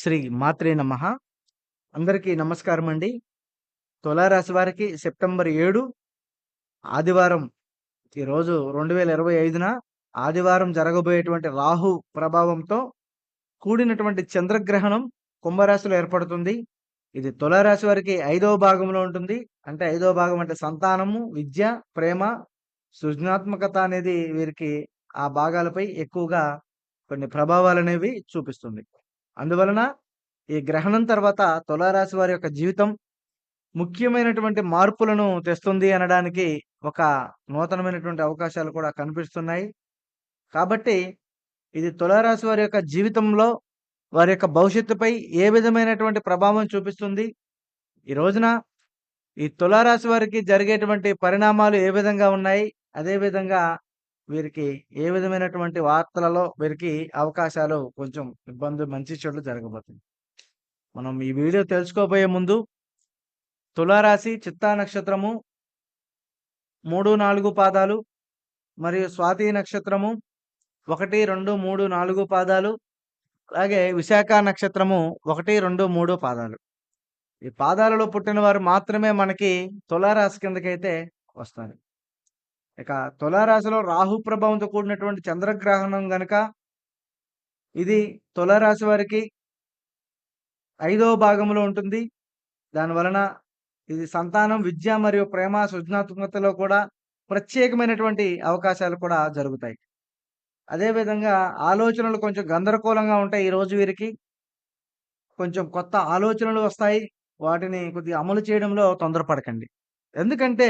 శ్రీ మాత్రే నమః. అందరికీ నమస్కారం అండి తులారాశి వారికి సెప్టెంబర్ ఏడు ఆదివారం ఈరోజు రెండు వేల ఇరవై ఐదున ఆదివారం జరగబోయేటువంటి రాహు ప్రభావంతో కూడినటువంటి చంద్రగ్రహణం కుంభరాశిలో ఏర్పడుతుంది. ఇది తులారాశి వారికి ఐదవ భాగంలో ఉంటుంది. అంటే ఐదవ భాగం అంటే సంతానము విద్య ప్రేమ సృజనాత్మకత అనేది వీరికి ఆ భాగాలపై ఎక్కువగా కొన్ని ప్రభావాలు అనేవి చూపిస్తుంది. అందువలన ఈ గ్రహణం తర్వాత తులారాశి వారి యొక్క జీవితం ముఖ్యమైనటువంటి మార్పులను తెస్తుంది అనడానికి ఒక నూతనమైనటువంటి అవకాశాలు కూడా కనిపిస్తున్నాయి. కాబట్టి ఇది తులారాశి వారి యొక్క జీవితంలో వారి యొక్క భవిష్యత్తుపై ఏ విధమైనటువంటి ప్రభావం చూపిస్తుంది? ఈ రోజున ఈ తులారాశి వారికి జరిగేటువంటి పరిణామాలు ఏ విధంగా ఉన్నాయి? అదేవిధంగా వీరికి ఏ విధమైనటువంటి వార్తలలో వీరికి అవకాశాలు కొంచెం ఇబ్బంది మంచి చెడులు జరగబోతుంది మనం ఈ వీడియో తెలుసుకోబోయే ముందు తులారాశి చిత్తా నక్షత్రము మూడు నాలుగు పాదాలు మరియు స్వాతి నక్షత్రము ఒకటి రెండు మూడు నాలుగు పాదాలు అలాగే విశాఖ నక్షత్రము ఒకటి రెండు మూడు పాదాలు. ఈ పాదాలలో పుట్టిన వారు మాత్రమే మనకి తులారాశి కిందకైతే వస్తారు. ఇక తులారాశిలో రాహు ప్రభావంతో కూడినటువంటి చంద్రగ్రహణం గనక ఇది తులారాశి వారికి ఐదవ భాగంలో ఉంటుంది. దాని వలన ఇది సంతానం విద్య మరియు ప్రేమ సృజనాత్మకతలో కూడా ప్రత్యేకమైనటువంటి అవకాశాలు కూడా జరుగుతాయి. అదేవిధంగా ఆలోచనలు కొంచెం గందరగోళంగా ఉంటాయి ఈ రోజు వీరికి. కొంచెం కొత్త ఆలోచనలు వస్తాయి. వాటిని కొద్దిగా అమలు చేయడంలో తొందరపడకండి. ఎందుకంటే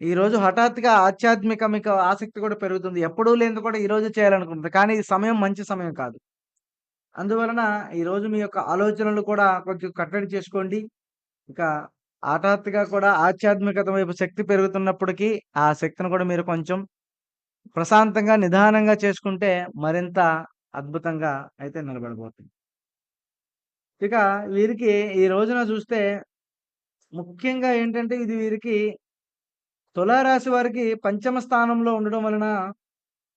ఈ రోజు హఠాత్తుగా ఆధ్యాత్మిక మీకు ఆసక్తి కూడా పెరుగుతుంది. ఎప్పుడూ లేనిది కూడా ఈ రోజు చేయాలనుకుంటుంది కానీ ఈ సమయం మంచి సమయం కాదు. అందువలన ఈ రోజు మీ యొక్క ఆలోచనలు కూడా కొంచెం కట్టడి చేసుకోండి. ఇక హఠాత్తుగా కూడా ఆధ్యాత్మికత వైపు శక్తి పెరుగుతున్నప్పటికీ ఆ శక్తిని కూడా మీరు కొంచెం ప్రశాంతంగా నిదానంగా చేసుకుంటే మరింత అద్భుతంగా అయితే నిలబడబోతుంది. ఇక వీరికి ఈ రోజున చూస్తే ముఖ్యంగా ఏంటంటే ఇది వీరికి తులారాశి వారికి పంచమ స్థానంలో ఉండడం వలన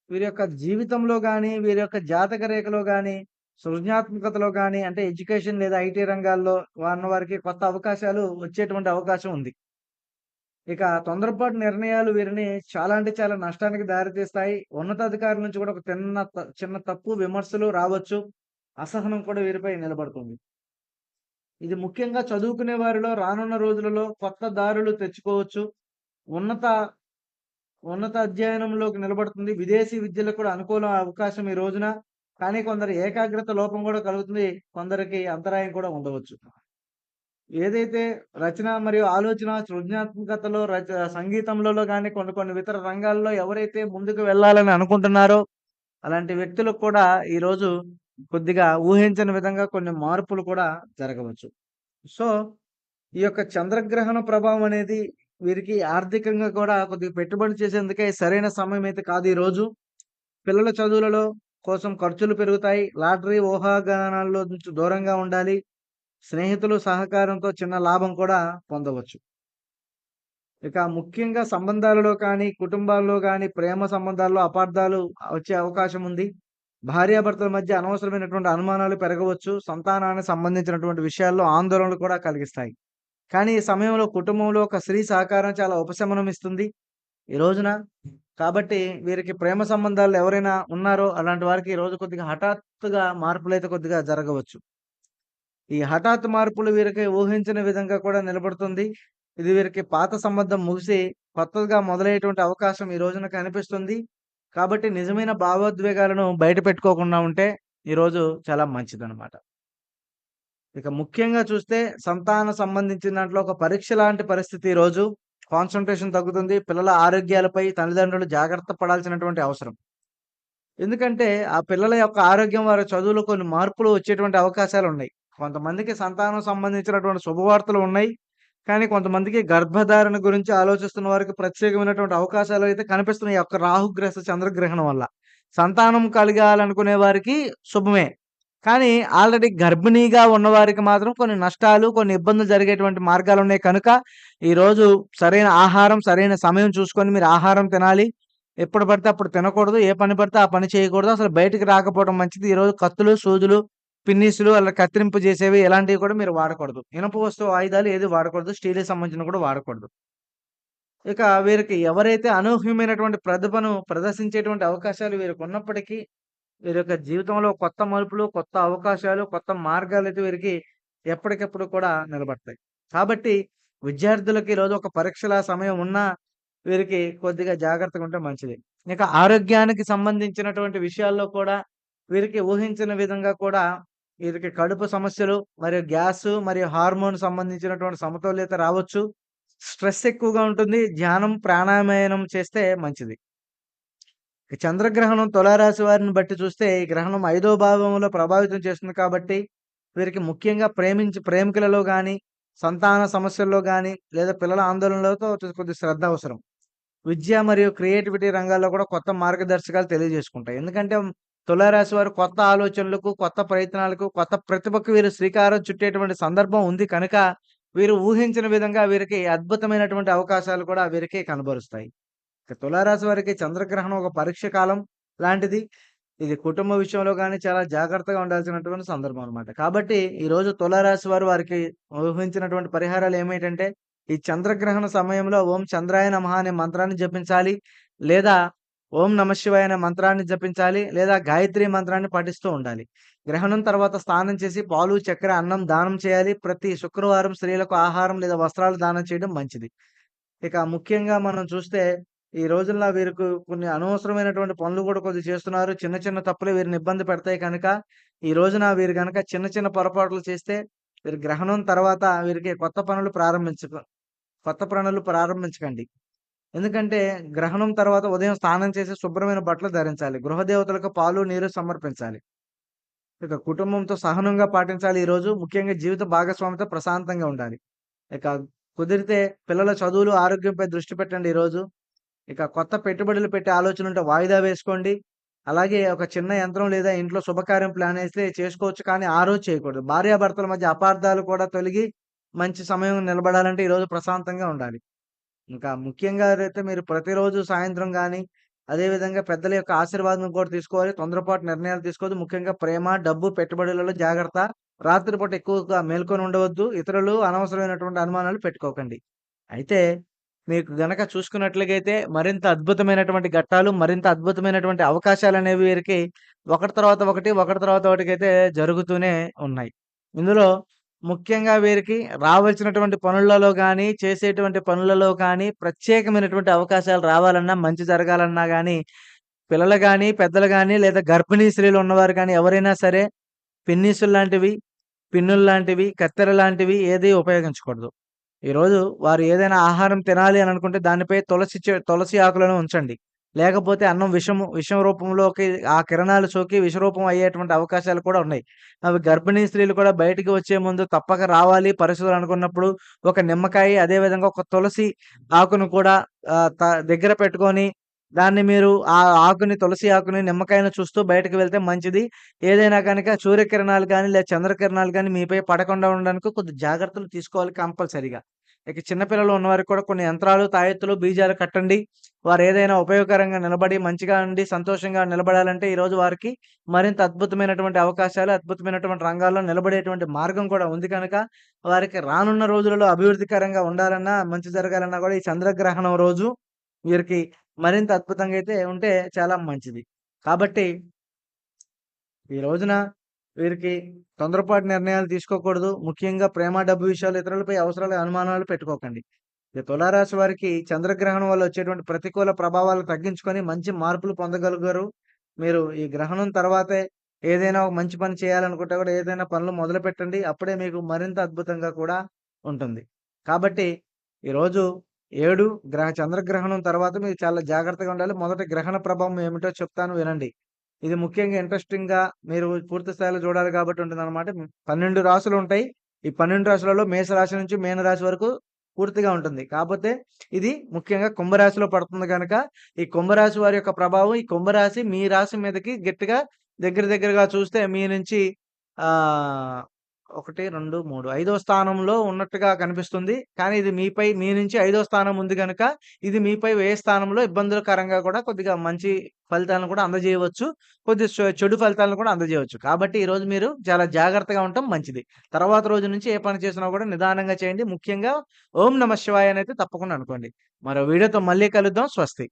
వీరి యొక్క జీవితంలో కానీ వీరి యొక్క జాతక రేఖలో కానీ సృజనాత్మకతలో కానీ అంటే ఎడ్యుకేషన్ లేదా ఐటీ రంగాల్లో ఉన్న వారికి కొత్త అవకాశాలు వచ్చేటువంటి అవకాశం ఉంది. ఇక తొందరపాటు నిర్ణయాలు వీరిని చాలా అంటే చాలా నష్టానికి దారితీస్తాయి. ఉన్నతాధికారుల నుంచి కూడా ఒక చిన్న త- చిన్న తప్పు విమర్శలు రావచ్చు. అసహనం కూడా వీరిపై నిలబడుతుంది. ఇది ముఖ్యంగా చదువుకునే వారిలో రానున్న రోజులలో కొత్త దారులు తెచ్చుకోవచ్చు. ఉన్నత ఉన్నత అధ్యయనంలోకి నిలబడుతుంది. విదేశీ విద్యలకు కూడా అనుకూల అవకాశం ఈ రోజున. కానీ కొందరు ఏకాగ్రత లోపం కూడా కలుగుతుంది. కొందరికి అంతరాయం కూడా ఉండవచ్చు. ఏదైతే రచన మరియు ఆలోచన సృజనాత్మకతలో రచ సంగీతంలో కానీ కొన్ని కొన్ని ఇతర రంగాల్లో ఎవరైతే ముందుకు వెళ్ళాలని అనుకుంటున్నారో అలాంటి వ్యక్తులకు కూడా ఈరోజు కొద్దిగా ఊహించని విధంగా కొన్ని మార్పులు కూడా జరగవచ్చు. సో ఈ యొక్క చంద్రగ్రహణ ప్రభావం అనేది వీరికి ఆర్థికంగా కూడా కొద్దిగా పెట్టుబడి చేసేందుకే సరైన సమయం అయితే కాదు ఈ రోజు. పిల్లల చదువులలో కోసం ఖర్చులు పెరుగుతాయి. లాటరీ ఊహాగానాల్లో నుంచి దూరంగా ఉండాలి. స్నేహితులు సహకారంతో చిన్న లాభం కూడా పొందవచ్చు. ఇక ముఖ్యంగా సంబంధాలలో కానీ కుటుంబాల్లో కానీ ప్రేమ సంబంధాల్లో అపార్థాలు వచ్చే అవకాశం ఉంది. భార్యాభర్తల మధ్య అనవసరమైనటువంటి అనుమానాలు పెరగవచ్చు. సంతానానికి సంబంధించినటువంటి విషయాల్లో ఆందోళనలు కూడా కలిగిస్తాయి. కానీ ఈ సమయంలో కుటుంబంలో ఒక స్త్రీ సహకారం చాలా ఉపశమనం ఇస్తుంది. ఈ రోజున కాబట్టి వీరికి ప్రేమ సంబంధాలు ఎవరైనా ఉన్నారో అలాంటి వారికి ఈ రోజు కొద్దిగా హఠాత్తుగా మార్పులు అయితే కొద్దిగా జరగవచ్చు. ఈ హఠాత్ మార్పులు వీరికి ఊహించిన విధంగా కూడా నిలబడుతుంది. ఇది వీరికి పాత సంబంధం ముగిసి కొత్తగా మొదలయ్యేటువంటి అవకాశం ఈ రోజున కనిపిస్తుంది. కాబట్టి నిజమైన భావోద్వేగాలను బయట పెట్టుకోకుండా ఉంటే ఈరోజు చాలా మంచిదన్నమాట. ఇక ముఖ్యంగా చూస్తే సంతాన సంబంధించిన దాంట్లో ఒక పరీక్ష లాంటి పరిస్థితి ఈరోజు రోజు. కాన్సన్ట్రేషన్ తగ్గుతుంది. పిల్లల ఆరోగ్యాలపై తల్లిదండ్రులు జాగ్రత్త పడాల్సినటువంటి అవసరం. ఎందుకంటే ఆ పిల్లల యొక్క ఆరోగ్యం వారి చదువులో కొన్ని మార్పులు వచ్చేటువంటి అవకాశాలు ఉన్నాయి. కొంతమందికి సంతానం సంబంధించినటువంటి శుభవార్తలు ఉన్నాయి. కానీ కొంతమందికి గర్భధారణ గురించి ఆలోచిస్తున్న వారికి ప్రత్యేకమైనటువంటి అవకాశాలు అయితే కనిపిస్తున్నాయి. యొక్క రాహుగ్రస్త చంద్రగ్రహణం వల్ల. సంతానం కలగాలనుకునే వారికి శుభమే. కానీ ఆల్రెడీ గర్భిణీగా ఉన్నవారికి మాత్రం కొన్ని నష్టాలు కొన్ని ఇబ్బందులు జరిగేటువంటి మార్గాలు ఉన్నాయి కనుక ఈరోజు సరైన ఆహారం సరైన సమయం చూసుకొని మీరు ఆహారం తినాలి ఎప్పుడు పడితే అప్పుడు తినకూడదు ఏ పని పడితే ఆ పని చేయకూడదు అసలు బయటకు రాకపోవడం మంచిది ఈరోజు కత్తులు సూదులు పిన్నీసులు అలా కత్తిరింపు చేసేవి ఇలాంటివి కూడా మీరు వాడకూడదు. ఇనప వస్తువు ఆయుధాలు ఏది వాడకూడదు. స్టీల్‌కి సంబంధించిన కూడా వాడకూడదు. ఇక వీరికి ఎవరైతే అనూహ్యమైనటువంటి ప్రతిభను ప్రదర్శించేటువంటి అవకాశాలు వీరికి ఉన్నప్పటికీ వీరి యొక్క జీవితంలో కొత్త మలుపులు, కొత్త అవకాశాలు, కొత్త మార్గాలు అయితే వీరికి ఎప్పటికప్పుడు కూడా నిలబడతాయి. కాబట్టి విద్యార్థులకి ఈరోజు ఒక పరీక్షల సమయం ఉన్నా వీరికి కొద్దిగా జాగ్రత్తగా ఉంటే మంచిది. ఇక ఆరోగ్యానికి సంబంధించినటువంటి విషయాల్లో కూడా వీరికి ఊహించిన విధంగా కూడా వీరికి కడుపు సమస్యలు, మరియు గ్యాసు, మరియు హార్మోన్ సంబంధించినటువంటి సమతుల్యత రావచ్చు. స్ట్రెస్ ఎక్కువగా ఉంటుంది. ధ్యానం, ప్రాణాయామం చేస్తే మంచిది. ఈ చంద్రగ్రహణం తులారాశి వారిని బట్టి చూస్తే ఈ గ్రహణం ఐదో భావంలో ప్రభావితం చేస్తుంది కాబట్టి వీరికి ముఖ్యంగా ప్రేమించి ప్రేమికులలో కానీ సంతాన సమస్యల్లో కానీ లేదా పిల్లల ఆందోళనలతో కొద్దిగా శ్రద్ధ అవసరం. విద్య మరియు క్రియేటివిటీ రంగాల్లో కూడా కొత్త మార్గదర్శకాలు తెలియజేసుకుంటాయి. ఎందుకంటే తులారాశి వారు కొత్త ఆలోచనలకు, కొత్త ప్రయత్నాలకు, కొత్త ప్రతిభకు వీరు శ్రీకారం చుట్టేటువంటి సందర్భం ఉంది కనుక వీరు ఊహించిన విధంగా వీరికి అద్భుతమైనటువంటి అవకాశాలు కూడా వీరికి కనబరుస్తాయి. ఇక తులారాశి వారికి చంద్రగ్రహణం ఒక పరీక్ష కాలం లాంటిది. ఇది కుటుంబ విషయంలో కానీ చాలా జాగ్రత్తగా ఉండాల్సినటువంటి సందర్భం అనమాట కాబట్టి ఈరోజు తులారాశి వారు వారికి ఊహించినటువంటి పరిహారాలు ఏమిటంటే ఈ చంద్రగ్రహణ సమయంలో ఓం చంద్రాయ నమ అనే మంత్రాన్ని జపించాలి. లేదా ఓం నమఃశివాయ అనే మంత్రాన్ని జపించాలి. లేదా గాయత్రి మంత్రాన్ని పఠిస్తూ ఉండాలి. గ్రహణం తర్వాత స్నానం చేసి పాలు, చక్కెర, అన్నం దానం చేయాలి. ప్రతి శుక్రవారం స్త్రీలకు ఆహారం లేదా వస్త్రాలు దానం చేయడం మంచిది. ఇక ముఖ్యంగా మనం చూస్తే ఈ రోజుల్లో వీరికి కొన్ని అనవసరమైనటువంటి పనులు కూడా కొద్దిగా చేస్తున్నారు. చిన్న చిన్న తప్పులే వీరిని ఇబ్బంది పెడతాయి కనుక ఈ రోజున వీరు కనుక చిన్న చిన్న పొరపాట్లు చేస్తే వీరి గ్రహణం తర్వాత వీరికి కొత్త పనులు ప్రారంభించక కొత్త పనులు ప్రారంభించకండి. ఎందుకంటే గ్రహణం తర్వాత ఉదయం స్నానం చేసి శుభ్రమైన బట్టలు ధరించాలి. గృహ దేవతలకు పాలు, నీరు సమర్పించాలి. ఇక కుటుంబంతో సహనంగా పాటించాలి ఈరోజు. ముఖ్యంగా జీవిత భాగస్వామితో ప్రశాంతంగా ఉండాలి. ఇక కుదిరితే పిల్లల చదువులు, ఆరోగ్యంపై దృష్టి పెట్టండి ఈరోజు. ఇక కొత్త పెట్టుబడులు పెట్టే ఆలోచన ఉంటే వాయిదా వేసుకోండి. అలాగే ఒక చిన్న యంత్రం లేదా ఇంట్లో శుభకార్యం ప్లాన్ అయితే చేసుకోవచ్చు. కానీ ఆ రోజు చేయకూడదు. భార్యాభర్తల మధ్య అపార్థాలు కూడా తొలగి మంచి సమయం నిలబడాలంటే ఈరోజు ప్రశాంతంగా ఉండాలి. ఇంకా ముఖ్యంగా అయితే మీరు ప్రతిరోజు సాయంత్రం కానీ అదేవిధంగా పెద్దల యొక్క ఆశీర్వాదం కూడా తీసుకోవాలి. తొందరపాటు నిర్ణయాలు తీసుకోవద్దు. ముఖ్యంగా ప్రేమ, డబ్బు, పెట్టుబడులలో జాగ్రత్త. రాత్రిపూట ఎక్కువగా మేల్కొని ఉండవద్దు. ఇతరులు అనవసరమైనటువంటి అనుమానాలు పెట్టుకోకండి. అయితే మీకు గనక చూసుకున్నట్లయితే మరింత అద్భుతమైనటువంటి ఘట్టాలు, మరింత అద్భుతమైనటువంటి అవకాశాలు అనేవి వీరికి ఒకటి తర్వాత ఒకటి, ఒకటి తర్వాత ఒకటికైతే జరుగుతూనే ఉన్నాయి. ఇందులో ముఖ్యంగా వీరికి రావాల్సినటువంటి పనులలో కానీ చేసేటువంటి పనులలో కానీ ప్రత్యేకమైనటువంటి అవకాశాలు రావాలన్నా, మంచి జరగాలన్నా కానీ పిల్లలు కానీ పెద్దలు కానీ లేదా గర్భిణీ స్త్రీలు ఉన్నవారు కానీ ఎవరైనా సరే పిన్నీసుల్లాంటివి, పిన్నుల్లాంటివి, కత్తెర లాంటివి ఏది ఉపయోగించకూడదు. ఈరోజు వారు ఏదైనా ఆహారం తినాలి అని అనుకుంటే దానిపై తులసి తులసి ఆకులను ఉంచండి. లేకపోతే అన్నం విషము విషం రూపంలోకి ఆ కిరణాలు సోకి విషరూపం అయ్యేటువంటి అవకాశాలు కూడా ఉన్నాయి. అవి గర్భిణీ స్త్రీలు కూడా బయటికి వచ్చే ముందు తప్పక రావాలి పరిస్థితులు అనుకున్నప్పుడు ఒక నిమ్మకాయ అదేవిధంగా ఒక తులసి ఆకును కూడా దగ్గర పెట్టుకొని దాన్ని మీరు ఆ ఆకుని తులసి ఆకుని, నిమ్మకాయను చూస్తూ బయటకు వెళ్తే మంచిది. ఏదైనా కనుక సూర్యకిరణాలు కానీ లేదా చంద్రకిరణాలు కానీ మీపై పడకుండా ఉండడానికి కొద్ది జాగ్రత్తలు తీసుకోవాలి కంపల్సరీగా. ఇక చిన్నపిల్లలు ఉన్నవారికి కూడా కొన్ని యంత్రాలు, తాయెత్తులు, బీజాలు కట్టండి. వారు ఏదైనా ఉపయోగకరంగా నిలబడి మంచిగా ఉండి సంతోషంగా నిలబడాలంటే ఈరోజు వారికి మరింత అద్భుతమైనటువంటి అవకాశాలు, అద్భుతమైనటువంటి రంగాల్లో నిలబడేటువంటి మార్గం కూడా ఉంది కనుక వారికి రానున్న రోజులలో అభివృద్ధికరంగా ఉండాలన్నా, మంచి జరగాలన్నా కూడా ఈ చంద్రగ్రహణం రోజు వీరికి మరింత అద్భుతంగా అయితే ఉంటే చాలా మంచిది. కాబట్టి ఈ రోజున వీరికి తొందరపాటు నిర్ణయాలు తీసుకోకూడదు. ముఖ్యంగా ప్రేమ, డబ్బు విషయాలు ఇతరులపై అవసరాలు, అనుమానాలు పెట్టుకోకండి. ఈ తులారాశి వారికి చంద్రగ్రహణం వల్ల వచ్చేటువంటి ప్రతికూల ప్రభావాలు తగ్గించుకొని మంచి మార్పులు పొందగలుగుతారు. మీరు ఈ గ్రహణం తర్వాతే ఏదైనా ఒక మంచి పని చేయాలనుకుంటే కూడా ఏదైనా పనులు మొదలుపెట్టండి. అప్పుడే మీకు మరింత అద్భుతంగా కూడా ఉంటుంది. కాబట్టి ఈరోజు ఏడు గ్రహ చంద్రగ్రహణం తర్వాత మీరు చాలా జాగ్రత్తగా ఉండాలి. మొదటి గ్రహణ ప్రభావం ఏమిటో చెప్తాను వినండి. ఇది ముఖ్యంగా ఇంట్రెస్టింగ్గా మీరు పూర్తి స్థాయిలో చూడాలి కాబట్టి ఉంటుంది అనమాట పన్నెండు రాశులు ఉంటాయి. ఈ 12 రాశులలో మేషరాశి నుంచి మీనరాశి వరకు పూర్తిగా ఉంటుంది. కాకపోతే ఇది ముఖ్యంగా కుంభరాశిలో పడుతుంది కనుక ఈ కుంభరాశి వారి యొక్క ప్రభావం ఈ కుంభరాశి మీ రాశి మీదకి గట్టిగా దగ్గర దగ్గరగా చూస్తే మీ నుంచి ఒకటి, రెండు, మూడు ఐదో స్థానంలో ఉన్నట్టుగా కనిపిస్తుంది. కానీ ఇది మీపై మీ నుంచి ఐదో స్థానం ఉంది కనుక ఇది మీపై ఏ స్థానంలో ఇబ్బందులకరంగా కూడా కొద్దిగా మంచి ఫలితాలను కూడా అందజేయవచ్చు. కొద్ది చెడు ఫలితాలను కూడా అందజేయవచ్చు. కాబట్టి ఈరోజు మీరు చాలా జాగ్రత్తగా ఉండటం మంచిది. తర్వాత రోజు నుంచి ఏ పని చేసినా కూడా నిదానంగా చేయండి. ముఖ్యంగా ఓం నమ శివాయ అనేది తప్పకుండా అనుకోండి. మరో వీడియోతో మళ్ళీ కలుద్దాం. స్వస్తి.